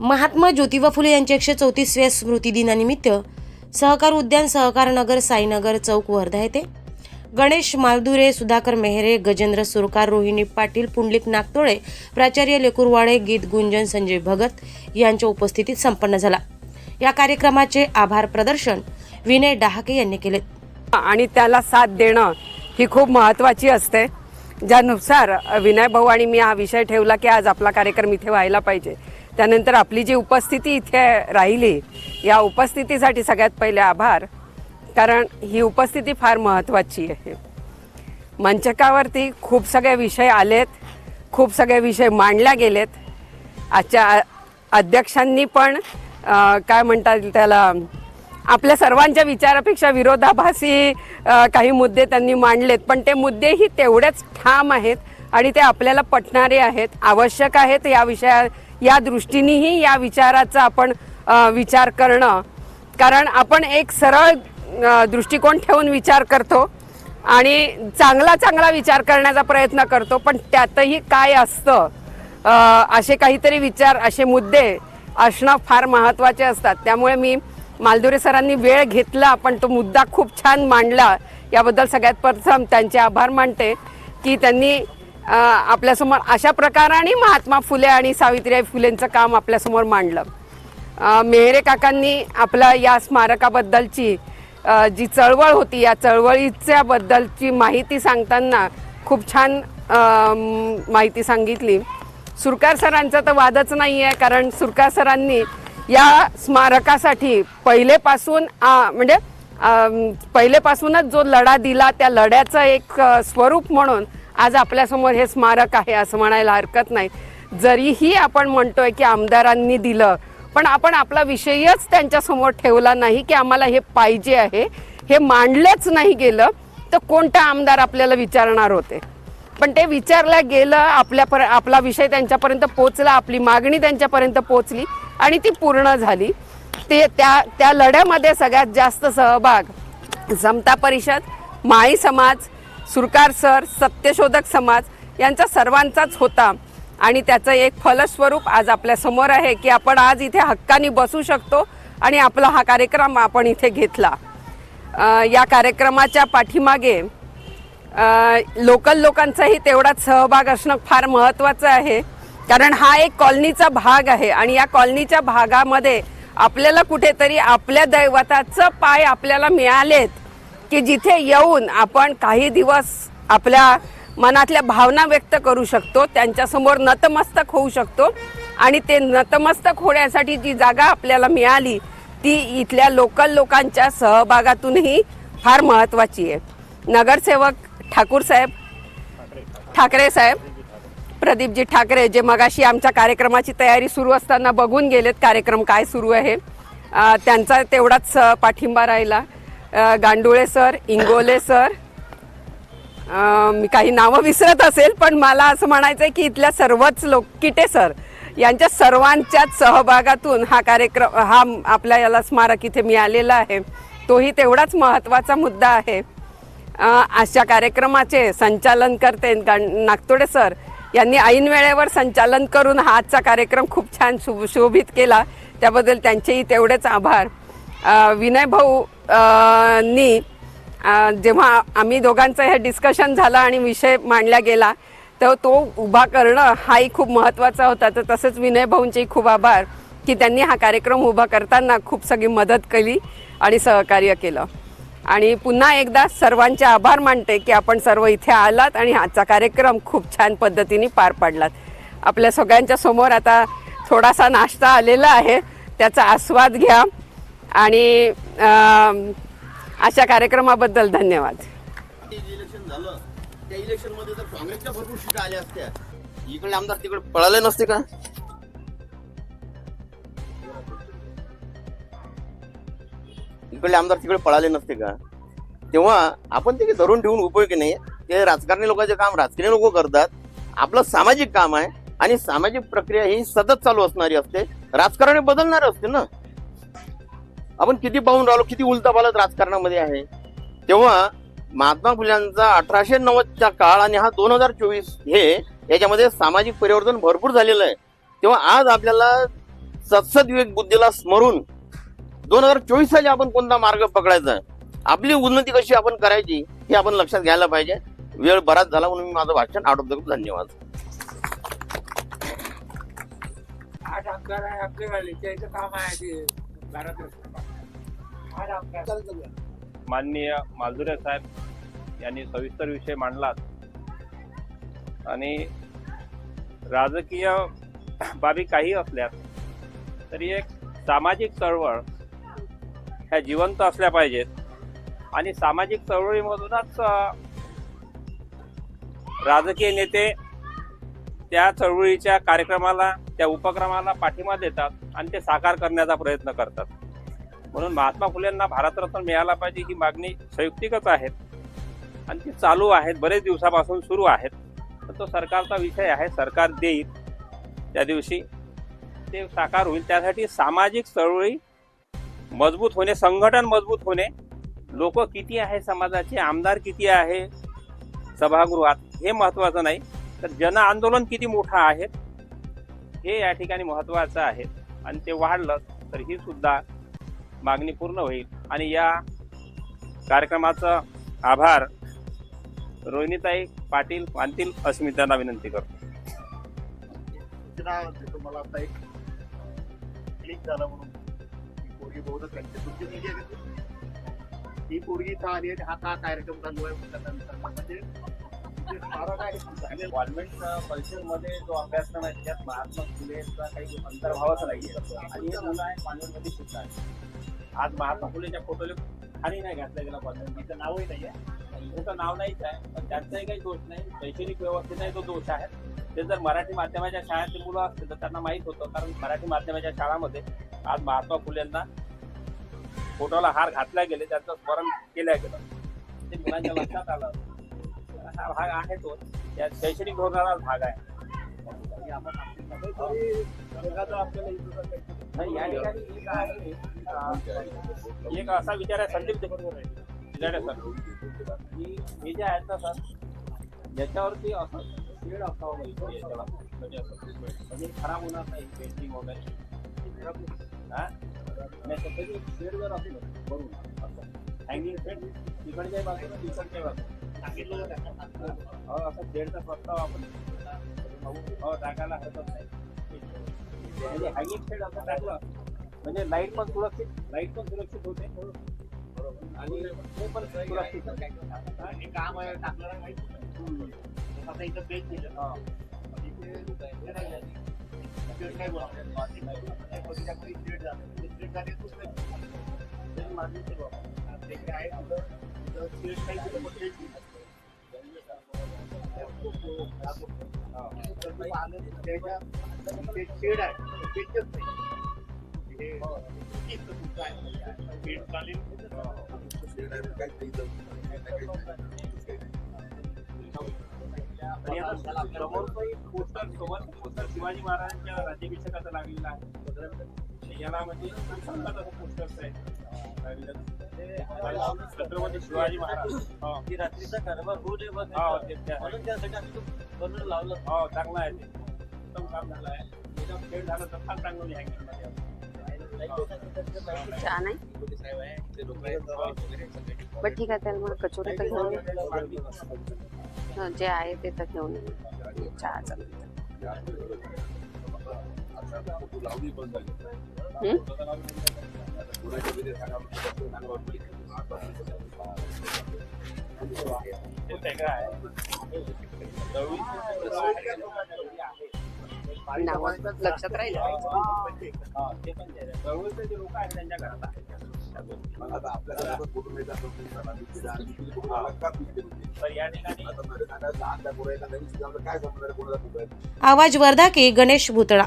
महात्मा ज्योतिबा फुले यांच्या एकशे चौतीसव्या स्मृतिदिनानिमित्त सहकार उद्यान सहकार नगर साईनगर चौक वर्धा येथे. गणेश मालदुरे सुधाकर मेहरे गजेंद्र सुरकार रोहिणी पाटील पुंडलिक नागतोळे प्राचार्य लेकुरवाडे गीत गुंजन संजय भगत यांच्या उपस्थितीत संपन्न झाला. या कार्यक्रमाचे आभार प्रदर्शन विनय डहाके यांनी केले. आणि त्याला साथ देणं ही खूप महत्त्वाची असते. ज्यानुसार विनय भाऊ आणि मी हा विषय ठेवला की आज आपला कार्यक्रम इथे व्हायला पाहिजे. त्यानंतर आपली जी उपस्थिती इथे राहिली या उपस्थितीसाठी सगळ्यात पहिले आभार. कारण ही उपस्थिती फार महत्त्वाची आहे. मंचकावरती खूप सगळे विषय आलेत खूप सगळे विषय मांडल्या गेलेत. आजच्या अध्यक्षांनी पण काय म्हणतात त्याला आपल्या सर्वांच्या विचारापेक्षा विरोधाभासी काही मुद्दे त्यांनी मांडलेत. पण ते मुद्देही तेवढेच ठाम आहेत आणि ते आपल्याला पटणारे आहेत आवश्यक आहेत या विषया या दृष्टीनेही या विचाराचा आपण विचार करणं. कारण आपण एक सरळ दृष्टिकोन ठेवून विचार करतो आणि चांगला चांगला विचार करण्याचा प्रयत्न करतो पण त्यातही काय असतं? असे काहीतरी विचार असे मुद्दे असणं फार महत्त्वाचे असतात. त्यामुळे मी मालदुरे सरांनी वेळ घेतला पण तो मुद्दा खूप छान मांडला. याबद्दल सगळ्यात प्रथम त्यांचे आभार मानते की त्यांनी आपल्यासमोर अशा प्रकाराने महात्मा फुले आणि सावित्रीबाई फुलेंचं काम आपल्यासमोर मांडलं. मेहरे काकांनी आपल्या या स्मारकाबद्दलची जी चळवळ होती या चळवळीच्या बद्दलची माहिती सांगताना खूप छान माहिती सांगितली. सुरकार सरांचा तर वादच नाही आहे कारण सुरकार सरांनी या स्मारकासाठी पहिलेपासून म्हणजे पहिलेपासूनच जो लढा दिला त्या लढ्याचं एक स्वरूप म्हणून आज आपल्यासमोर हे स्मारक आहे असं म्हणायला हरकत नाही. जरीही आपण म्हणतोय की आमदारांनी दिलं पण आपण आपला विषयच त्यांच्यासमोर ठेवला नाही की आम्हाला हे पाहिजे आहे. हे मांडलंच नाही गेलं तर कोणता आमदार आपल्याला विचारणार होते? पण ते विचारलं गेलं आपल्या पर आपला विषय त्यांच्यापर्यंत पोचला आपली मागणी त्यांच्यापर्यंत पोचली आणि ती पूर्ण झाली. ते त्या त्या लढ्यामध्ये सगळ्यात जास्त सहभाग समता परिषद माई समाज सुरकार सर सत्यशोधक समाज यांचा सर्वांचाच होता. आणि त्याचं एक फलस्वरूप आज आपल्यासमोर आहे की आपण आज इथे हक्कानी बसू शकतो आणि आपला हा कार्यक्रम आपण इथे घेतला. या कार्यक्रमाच्या पाठीमागे लोकल लोकांचाही तेवढाच सहभाग असणं फार महत्त्वाचं आहे. कारण हा एक कॉलनीचा भाग आहे आणि या कॉलनीच्या भागामध्ये आपल्याला कुठेतरी आपल्या दैवताचं पाय आपल्याला मिळालेत. की जिथे येऊन आपण काही दिवस आपल्या मनातल्या भावना व्यक्त करू शकतो त्यांच्यासमोर नतमस्तक होऊ शकतो आणि ते नतमस्तक होण्यासाठी जी जागा आपल्याला मिळाली ती इथल्या लोकल लोकांच्या सहभागातूनही फार महत्त्वाची आहे. नगरसेवक ठाकूर साहेब ठाकरे साहेब प्रदीपजी ठाकरे जे मगाशी आमच्या कार्यक्रमाची तयारी सुरू असताना बघून गेलेत कार्यक्रम काय सुरू आहे. त्यांचा तेवढाच पाठिंबा राहिला. गांडुळे सर इंगोले सर. मी काही नावं विसरत असेल पण मला असं म्हणायचं आहे की इथल्या सर्वच लोक किटे सर यांच्या सर्वांच्याच सहभागातून हा कार्यक्रम हा आपल्या याला स्मारक इथे मिळालेला आहे. तोही तेवढाच महत्त्वाचा मुद्दा आहे. अशा कार्यक्रमाचे संचालन करते नागतोडे सर यांनी ऐन वेळेवर संचालन करून हा आजचा कार्यक्रम खूप छान शु शोभित केला. त्याबद्दल त्यांचेही तेवढेच आभार. विनय भाऊ नी जेव्हा आम्ही दोघांचं हे डिस्कशन झालं आणि विषय मांडला गेला तर तो उभा करणं हाही खूप महत्त्वाचा होता. तर तसंच विनय भाऊंचेही खूप आभार की त्यांनी हा कार्यक्रम उभा करताना खूप सगळी मदत केली आणि सहकार्य केलं. आणि पुन्हा एकदा सर्वांचे आभार मानते की आपण सर्व इथे आलात आणि आजचा कार्यक्रम खूप छान पद्धतीने पार पाडलात. आपल्या सगळ्यांच्या समोर आता थोडासा नाश्ता आलेला आहे. त्याचा आस्वाद घ्या. आणि अशा कार्यक्रमाबद्दल धन्यवाद. इलेक्शन झालं त्या इलेक्शनमध्ये जर काँग्रेसच्या भरपूर सीटा आल्या असत्या इकडे आमदार तिकडे पळाले नसते का? इकडे आमदार तिकडे पळाले नसते का? तेव्हा आपण ते धरून ठेवून उपयोगी नाही? ते राजकारणी लोकांचे काम राजकीय लोक करतात. आपलं सामाजिक काम आहे आणि सामाजिक प्रक्रिया ही सतत चालू असणारी असते. राजकारणी बदलणार असते ना? आपण किती पाहून राहिलो किती उलतापालत राजकारणामध्ये आहे. तेव्हा महात्मा फुल्यांचा अठराशे नव्वदचा काळ आणि हा दोन हजार चोवीस हे याच्यामध्ये सामाजिक परिवर्तन भरपूर झालेलं आहे. तेव्हा आज आपल्याला सत्सद बुद्धीला स्मरून दोन हजार चोवीस साली आपण कोणता मार्ग पकडायचा? आपली उन्नती कशी आपण करायची हे आपण लक्षात घ्यायला पाहिजे. वेळ बराच झाला म्हणून मी माझं भाषण आटोपतो धन्यवाद. आज आमदार आहे आपले काम आहे माननीय मालधुरे साहेब यांनी सविस्तर विषय मांडला आणि राजकीय बाबी काही असल्या तरी एक सामाजिक चळवळ ह्या जिवंत असल्या पाहिजेत. आणि सामाजिक चळवळीमधूनच राजकीय नेते त्या चळवळीच्या कार्यक्रमाला त्या उपक्रमाला पाठिंबा देतात आणि ते साकार करण्याचा प्रयत्न करतात. म्हणून महात्मा फुलेंना भारतरत्न मिळाला पाहिजे ही मागणी संयुक्तिकच आहेत आणि ती चालू आहेत बरेच दिवसापासून सुरू आहेत. तर तो सरकारचा विषय आहे सरकार देईल त्या दिवशी. ते साकार होईल. त्यासाठी सामाजिक चळवळी मजबूत होणे संघटन मजबूत होणे. लोक किती आहे समाजाचे? आमदार किती आहे? सभागृहात? हे महत्वाचं नाही. तर जन आंदोलन किती मोठं आहे? हे या ठिकाणी महत्वाचं आहे. आणि ते वाढलं तर ही सुद्धा मागणी पूर्ण होईल. आणि या कार्यक्रमाचा आभार रोहिणीताई पाटील मानतील अशी मी त्यांना विनंती करतो. सूचना देतो मला आता एक. क्लिक झालं म्हणून. ही पोरगी ही इथं आली आणि हा का कार्यक्रम चालू आहे. म्हणजे जे अभ्यासक्रम आहे त्याच्यात महात्मा फुलेचा काही अंतर्भावच नाही आणि हे मुलं आहे शिकतात आज महात्मा फुलेच्या फोटोले खाली नाही घातलं गेला पाहिजे तिचं नावही नाही आहे इथं नाव नाहीच आहे. पण त्यांचाही काही दोष नाही. शैक्षणिक व्यवस्थेचाही तो दोष आहे. ते जर मराठी माध्यमाच्या शाळेतील मुलं असतील तर त्यांना माहीत होतं. कारण मराठी माध्यमाच्या शाळामध्ये आज महात्मा फुलेंना फोटोला हार घातल्या गेले. त्यांचं स्मरण केल्या गेलं. ते मुलांच्या लक्षात आलं. हा भाग आहे तो. त्या शैक्षणिक धोरणाचाच भाग आहे. नाही, या आहे, विचार आहे संदीप दिगाडे सर की हे सर याच्यावरती असं शेड असावं. म्हणजे असं म्हणजे खराब होणार नाही पेंटिंग वगैरे हा। नाही तर तरी शेड असलं बरोबर हँगिंग शेड तिकडच्या बाजूला तिकडच्या बाजूला सांगितलं असं शेडचा प्रस्ताव आपण हो टाकायला हरकत नाही म्हणजे हँगिंग शेड असं टाकलं म्हणजे लाइट पण सुरक्षित लाइट पण सुरक्षित होते आणि ते पण सुरक्षित. हा? हे काम आहे माहीत नाही. आता इथं पेज दिलं हा. शेड आहे. ते नाही शेड तर आहे पोस्टर समोर पोस्टर शिवाजी महाराजांच्या राज्याभिषेकाचा लागलेला आहे याला म्हणजे पोस्टर्स छत्रपती शिवाजी महाराज. हो. की रात्रीचा कारभार होऊ नये बघ. ते- ते आहे. म्हणून त्यासाठी आम्ही तो बनवून लावलं. चांगला आहे ते. उत्तम काम झालं आहे. त्याच्यावर खेळ झालं तर फार चांगलं हँगिंगमध्ये. छान आहे. बट ठीक आहे त्याला मग कचोरी तर घेऊन. हं, जे आहे ते तर घेऊन ये. चहाचं लक्षात राहील आहे. आवाज वर्धा के गणेश भुतळा